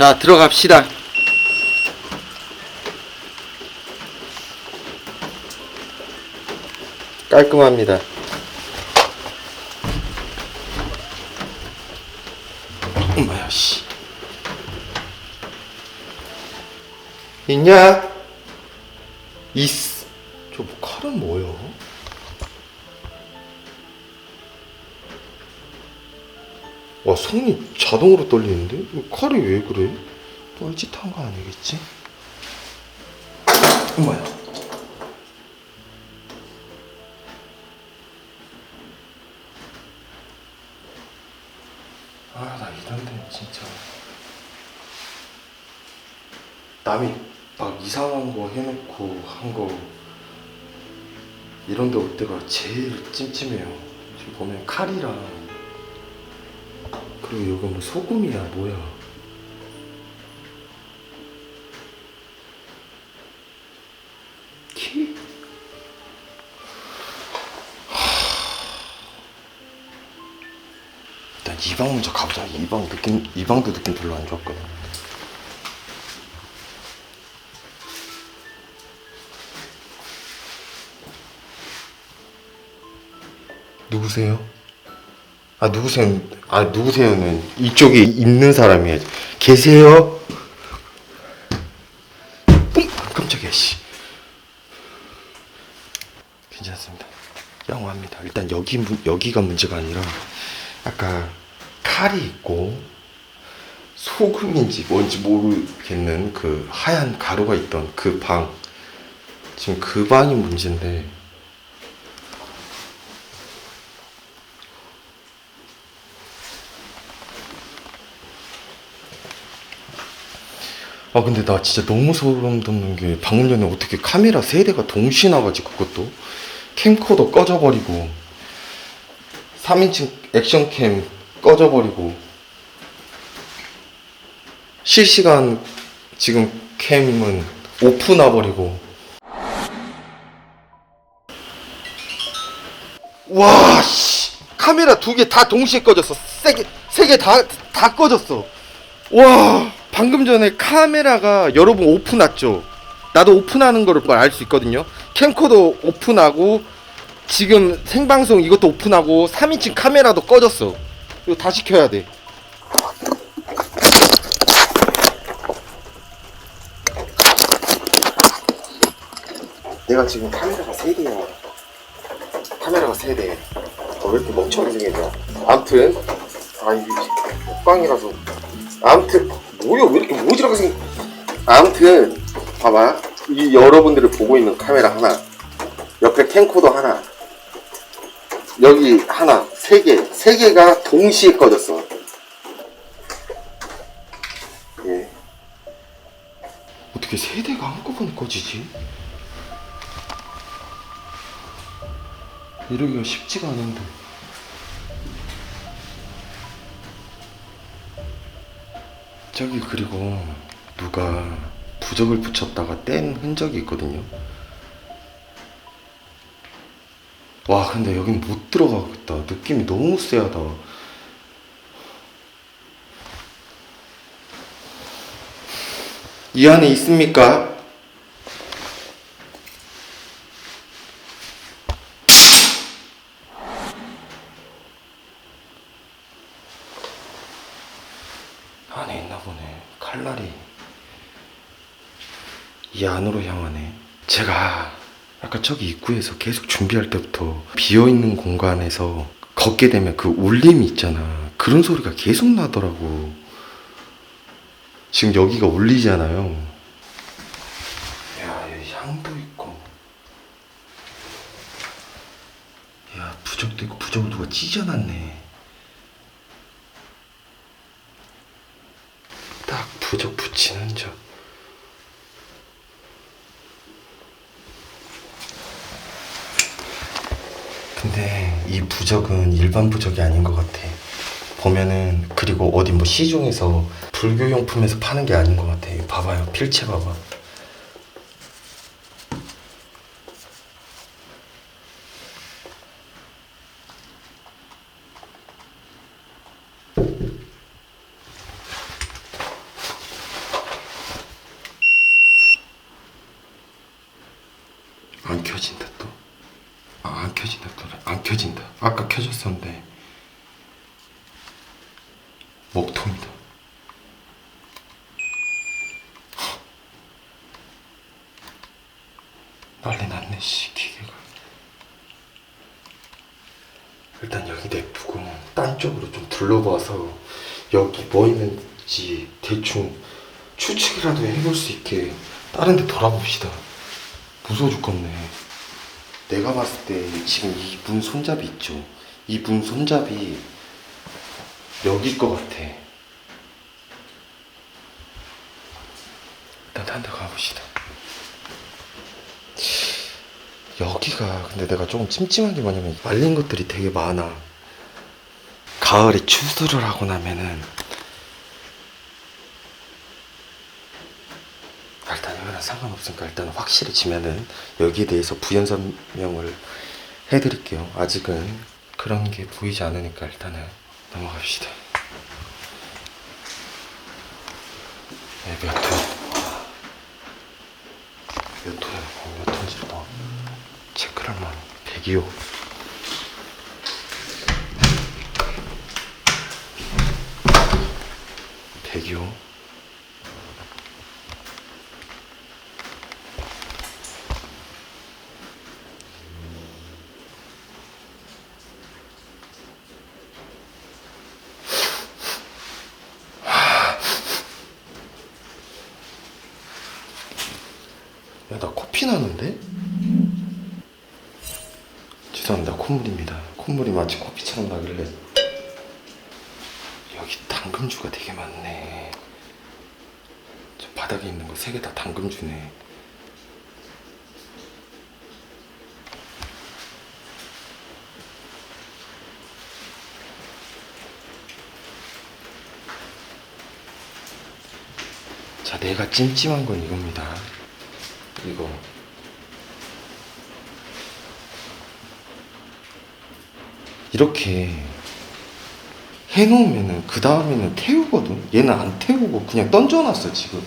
자, 들어갑시다. 깔끔합니다. 엄마야, 씨. 있냐? 있. 저 칼은 뭐야? 와, 손이 자동으로 떨리는데? 칼이 왜 그래? 뻘짓한 거 아니겠지? 엄마야. 아, 나 이런 데 진짜. 남이 막 이상한 거 해놓고 한 거 이런 데 올 때가 제일 찜찜해요. 지금 보면 칼이랑 그리고 여기 뭐 소금이야 뭐야? 키? 일단 이 방 먼저 가보자. 이 방 느낌 이 방도 느낌 별로 안 좋았거든. 누구세요? 아 누구세요? 아 누구세요는 이쪽에 있는 사람이야. 계세요? 뿜! 깜짝이야 씨. 괜찮습니다. 양호합니다. 일단 여기 문- 여기가 문제가 아니라 아까 칼이 있고 소금인지 뭔지 모르겠는 그 하얀 가루가 있던 그 방. 지금 그 방이 문제인데 아 근데 나 진짜 너무 소름 돋는 게 방금 전에 어떻게 카메라 세 대가 동시에 나가지고 그것도 캠코더 꺼져버리고 3인칭 액션캠 꺼져버리고 실시간 지금 캠은 오프 나버리고. 와 씨. 카메라 두 개 다 동시에 꺼졌어 세개 세 개 다 다 꺼졌어. 와 방금 전에 카메라가 여러분 오픈났죠? 나도 오픈하는 거를 알수 있거든요. 캠코더 오픈하고 지금 생방송 이것도 오픈하고 3인칭 카메라도 꺼졌어. 이거 다시 켜야 돼. 내가 지금 카메라가 3대야. 카메라가 3대. 어, 왜 이렇게 멍청하게 생겼냐 아무튼 아 이게 먹방이라서. 아무튼 뭐야 왜 이렇게 모질하게 생 아무튼 봐봐. 이 여러분들을 보고 있는 카메라 하나 옆에 캠코더 하나 여기 하나 세 개 세 개가 동시에 꺼졌어. 예. 어떻게 세 대가 한꺼번에 꺼지지? 이러기가 쉽지가 않은데 저기 그리고 누가 부적을 붙였다가 뗀 흔적이 있거든요. 와 근데 여긴 못 들어가겠다. 느낌이 너무 쎄하다. 이 안에 있습니까? 안에 있나 보네. 칼날이 이 안으로 향하네. 제가 아까 저기 입구에서 계속 준비할 때부터 비어 있는 공간에서 걷게 되면 그 울림이 있잖아. 그런 소리가 계속 나더라고. 지금 여기가 울리잖아요. 야, 여기 향도 있고. 야, 부적도 있고 부적을 누가 찢어놨네. 딱 부적 붙이는 적. 근데 이 부적은 일반 부적이 아닌 것 같아. 보면은 그리고 어디 뭐 시중에서 불교용품에서 파는 게 아닌 것 같아. 봐봐요, 필체 봐봐. 아까 켜졌었는데 먹통이다. 난리 났네 씨 기계가. 일단 여기 냅두고 딴 쪽으로 좀 둘러봐서 여기 뭐 있는지 대충 추측이라도 해볼 수 있게 다른 데 돌아봅시다. 무서워 죽겠네. 내가 봤을 때 지금 이 문 손잡이 있죠? 이 문 손잡이 여기 것 같아. 일단 한대 가봅시다. 여기가 근데 내가 조금 찜찜한 게 뭐냐면 말린 것들이 되게 많아. 가을에 추수를 하고 나면은 아, 일단 이거는 상관없으니까 일단 확실히 지면은 여기에 대해서 부연 설명을 해드릴게요. 아직은 그런 게 보이지 않으니까 일단은 넘어갑시다. 네, 몇 톤? 몇 톤? 어, 몇 만 102호. 백이호. 야, 나 코피 나는데? 죄송합니다. 콧물입니다. 콧물이 마치 코피처럼 나길래. 여기 당금주가 되게 많네. 저 바닥에 있는 거 세 개 다 당금주네. 자, 내가 찜찜한 건 이겁니다. 이거. 이렇게 해놓으면은 그 다음에는 태우거든. 얘는 안 태우고 그냥 던져놨어 지금.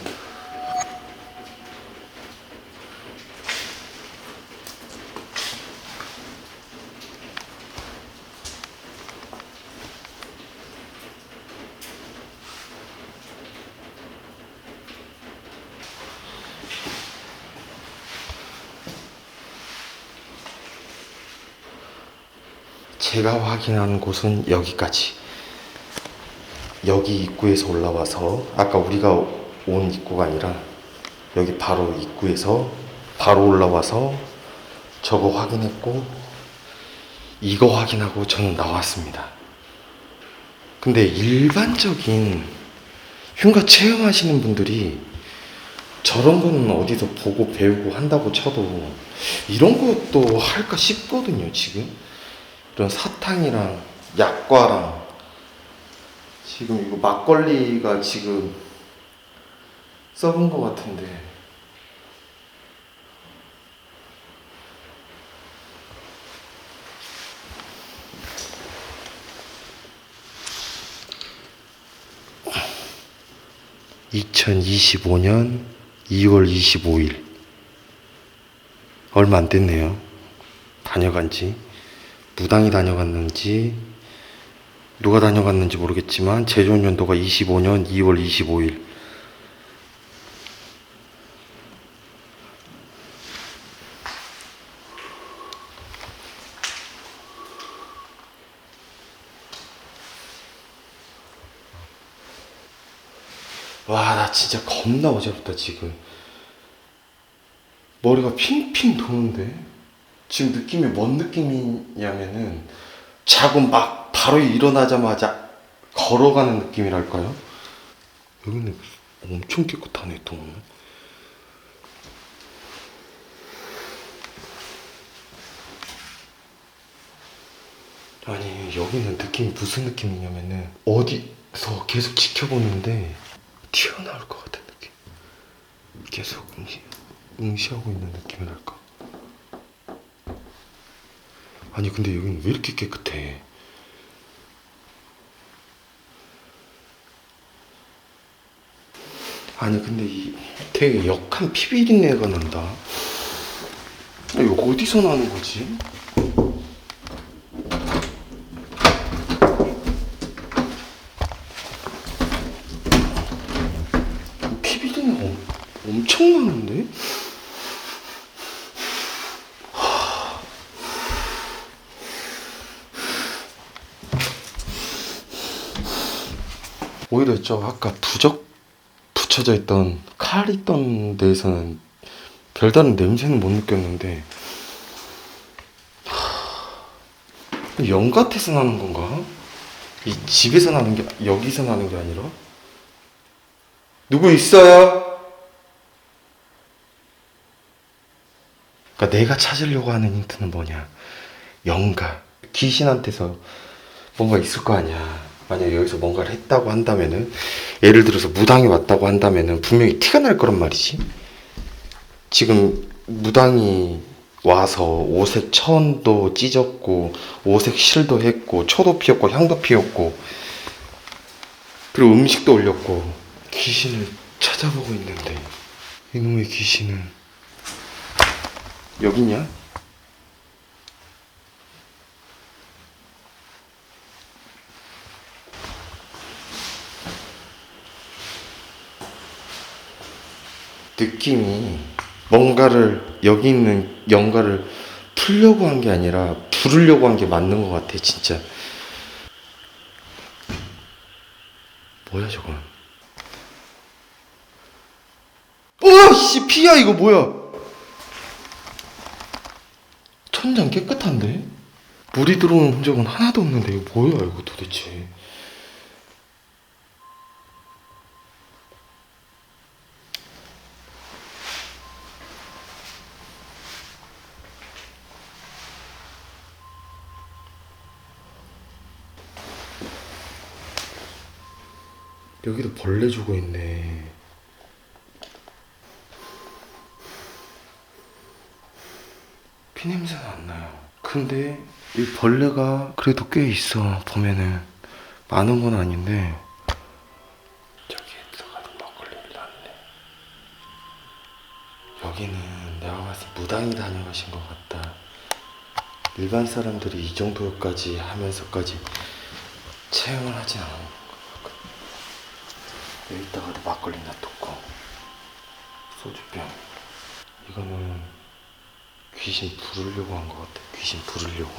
제가 확인한 곳은 여기까지. 여기 입구에서 올라와서 아까 우리가 온 입구가 아니라 여기 바로 입구에서 바로 올라와서 저거 확인했고 이거 확인하고 저는 나왔습니다. 근데 일반적인 흉가 체험하시는 분들이 저런 거는 어디서 보고 배우고 한다고 쳐도 이런 것도 할까 싶거든요, 지금. 이런 사탕이랑 약과랑 지금 이거 막걸리가 지금 썩은 것 같은데. (2025년 2월 25일) 얼마 안 됐네요. 다녀간 지 무당이 다녀갔는지 누가 다녀갔는지 모르겠지만 제조 연도가 25년 2월 25일. 와 나 진짜 겁나 어제부터 지금. 머리가 핑핑 도는데 지금 느낌이 뭔 느낌이냐면은 자고 막 바로 일어나자마자 걸어가는 느낌이랄까요? 여기는 엄청 깨끗하네 또. 아니 여기는 느낌이 무슨 느낌이냐면은 어디서 계속 지켜보는데 튀어나올 것 같은 느낌. 계속 응시, 응시하고 있는 느낌이랄까. 아니 근데 여기는 왜 이렇게 깨끗해? 아니 근데 이 되게 역한 피비린내가 난다. 아, 이거 어디서 나는 거지? 엄청나는데? 오히려 저 아까 부적 붙여져 있던 칼 있던 데에서는 별다른 냄새는 못 느꼈는데 하... 영 같아서 나는 건가? 이 집에서 나는 게 여기서 나는 게 아니라 누구 있어요? 그러니까 내가 찾으려고 하는 힌트는 뭐냐? 영가 귀신한테서 뭔가 있을 거 아니야. 만약 여기서 뭔가를 했다고 한다면은 예를 들어서 무당이 왔다고 한다면은 분명히 티가 날 거란 말이지. 지금 무당이 와서 오색 천도 찢었고 오색 실도 했고 초도 피웠고 향도 피웠고 그리고 음식도 올렸고 귀신을 찾아보고 있는데 이놈의 귀신은 여기냐? 느낌이 뭔가를 여기 있는 영가를 풀려고 한 게 아니라 부르려고 한 게 맞는 것 같아 진짜. 뭐야 저건? 어씨 피야 이거 뭐야? 천장 깨끗한데? 물이 들어오는 흔적은 하나도 없는데 이거 뭐야 이거 도대체 여기도 벌레 주고 있네. 피 냄새는 안 나요. 근데 이 벌레가 그래도 꽤 있어. 보면은 많은 건 아닌데 저기에다가 막걸리를 놨네. 여기는 내가 봤을 때 무당이 다녀가신 것 같다. 일반 사람들이 이 정도까지 하면서까지 체험을 하진 같거든. 여기다가 막걸리 놔뒀고. 소주병. 이거는 귀신 부르려고 한 것 같아. 귀신 부르려고.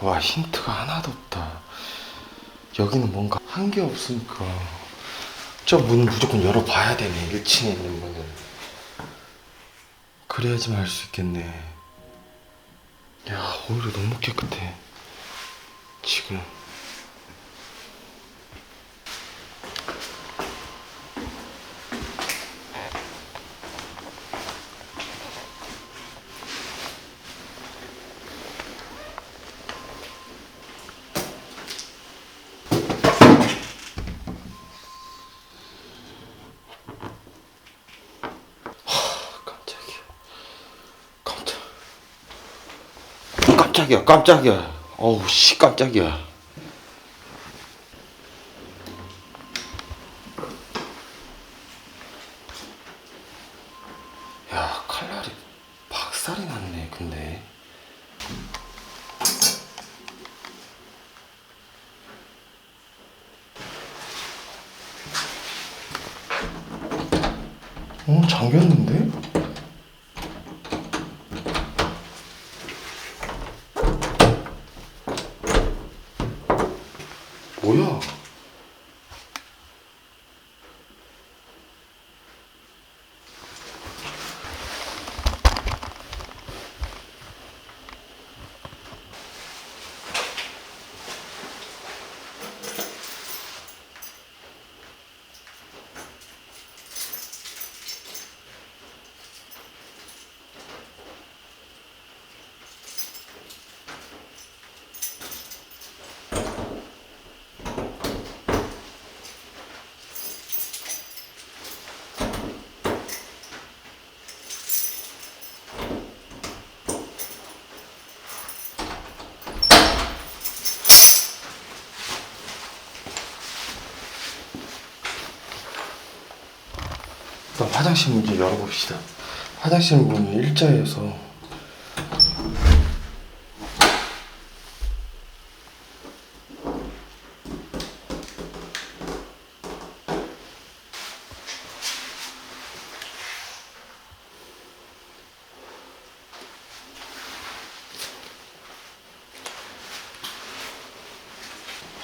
와 힌트가 하나도 없다. 여기는 뭔가 한 게 없으니까 저 문은 무조건 열어봐야 되네 1층에 있는 문은 그래야지만 알 수 있겠네. 야 오히려 너무 깨끗해. 지금 깜짝이야 깜짝 깜짝이야 깜짝이야. 어우 씨 깜짝이야. 야 칼날이 박살이 났네 근데. 어 잠겼는데? 화장실 문 좀 열어봅시다. 화장실 문은 일자여서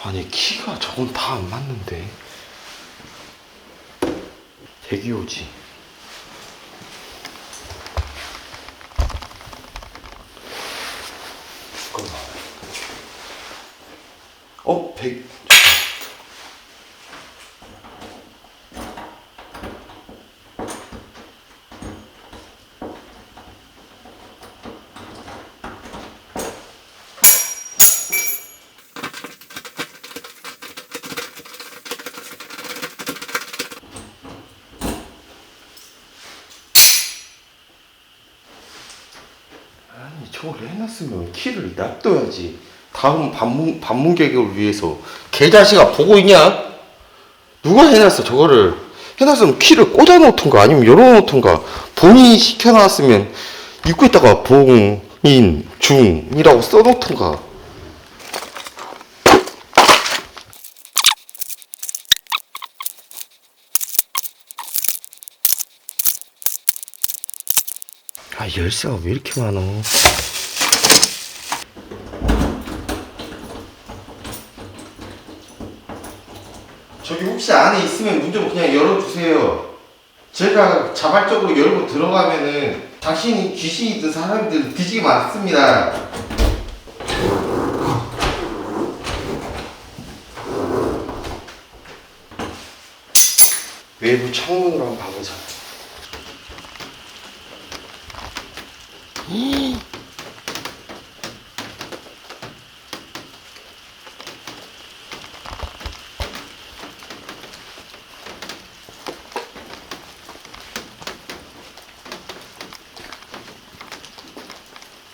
아니 키가 저건 다 안 맞는데 대기오지 잠깐만 어? 백 저걸 해놨으면 키를 놔둬야지. 다음 방문, 방문객을 위해서 개자식아 보고 있냐? 누가 해놨어 저거를? 해놨으면 키를 꽂아놓던가 아니면 열어놓던가. 본인이 시켜놨으면 입구에다가 봉 인 중이라고 써놓던가. 아 열쇠가 왜 이렇게 많어 저기 혹시 안에 있으면 문 좀 그냥 열어주세요. 제가 자발적으로 열고 들어가면은 당신이 귀신이든 사람들 뒤지게 많습니다. 외부 창문으로 한번 봐보자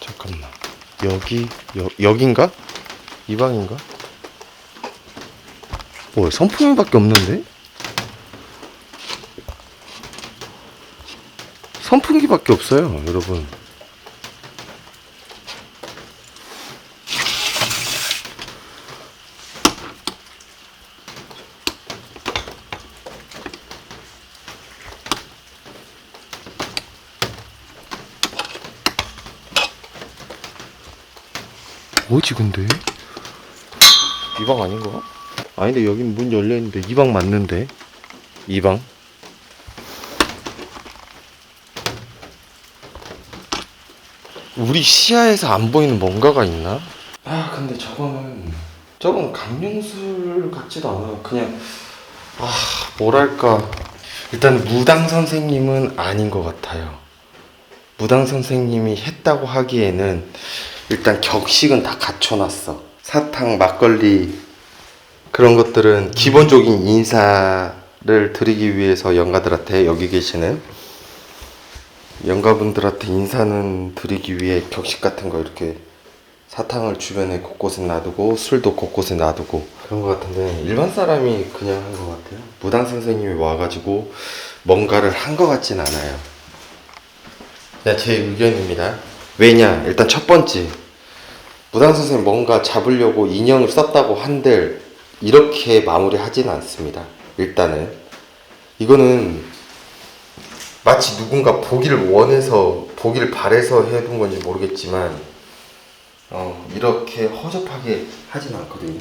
잠깐만 여기 여, 여긴가? 이 방인가? 오 선풍기밖에 없는데? 선풍기밖에 없어요 여러분 뭐지 근데? 이 방 아닌가? 아닌데 여긴 문 열려있는데 이 방 맞는데? 이 방? 우리 시야에서 안 보이는 뭔가가 있나? 아 근데 저거는 저건 강령술 같지도 않아 그냥 아 뭐랄까 일단 무당 선생님은 아닌 것 같아요 무당 선생님이 했다고 하기에는 일단 격식은 다 갖춰놨어. 사탕, 막걸리 그런 것들은 기본적인 인사를 드리기 위해서 영가들한테 여기 계시는 영가분들한테 인사는 드리기 위해 격식 같은 거 이렇게 사탕을 주변에 곳곳에 놔두고 술도 곳곳에 놔두고 그런 것 같은데 일반 사람이 그냥 한 것 같아요. 무당 선생님이 와가지고 뭔가를 한 것 같진 않아요. 네, 제 의견입니다. 왜냐? 일단 첫 번째, 무당 선생님 뭔가 잡으려고 인형을 썼다고 한들 이렇게 마무리하지는 않습니다. 일단은 이거는 마치 누군가 보기를 원해서 보기를 바래서 해둔 건지 모르겠지만 어, 이렇게 허접하게 하진 않거든요.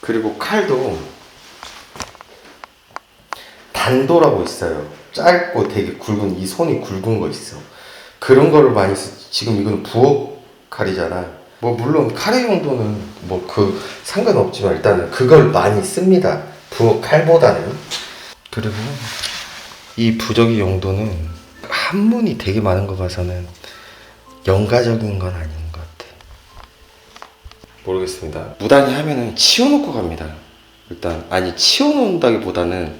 그리고 칼도 단도라고 있어요. 짧고 되게 굵은 이 손이 굵은 거 있어. 그런 거를 많이 쓰. 지금 이건 부엌 칼이잖아. 뭐 물론 칼의 용도는 뭐 그 상관없지만 일단은 그걸 많이 씁니다. 부엌 칼보다는. 그리고 이 부적의 용도는 한문이 되게 많은 거 봐서는 영가적인 건 아닌 것 같아. 모르겠습니다. 무단히 하면은 치워놓고 갑니다. 일단 아니 치워놓는다기보다는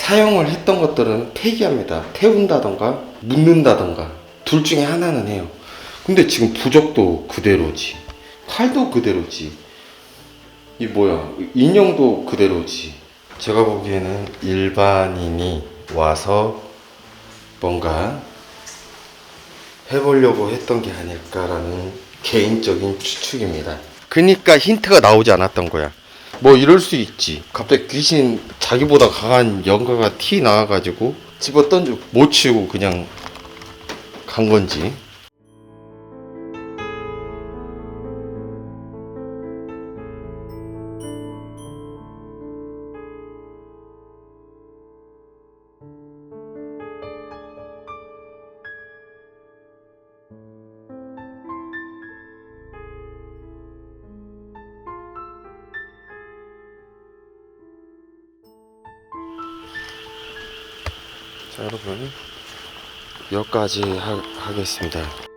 사용을 했던 것들은 폐기합니다. 태운다던가 묻는다던가 둘 중에 하나는 해요. 근데 지금 부적도 그대로지, 칼도 그대로지, 이 뭐야 인형도 그대로지. 제가 보기에는 일반인이 와서 뭔가 해보려고 했던 게 아닐까라는 개인적인 추측입니다. 그니까 힌트가 나오지 않았던 거야. 뭐 이럴 수 있지. 갑자기 귀신 자기보다 강한 영가가 티 나와가지고 집어 던져 못 치우고 그냥 간 건지. 자 여러분 여기까지 하, 하겠습니다.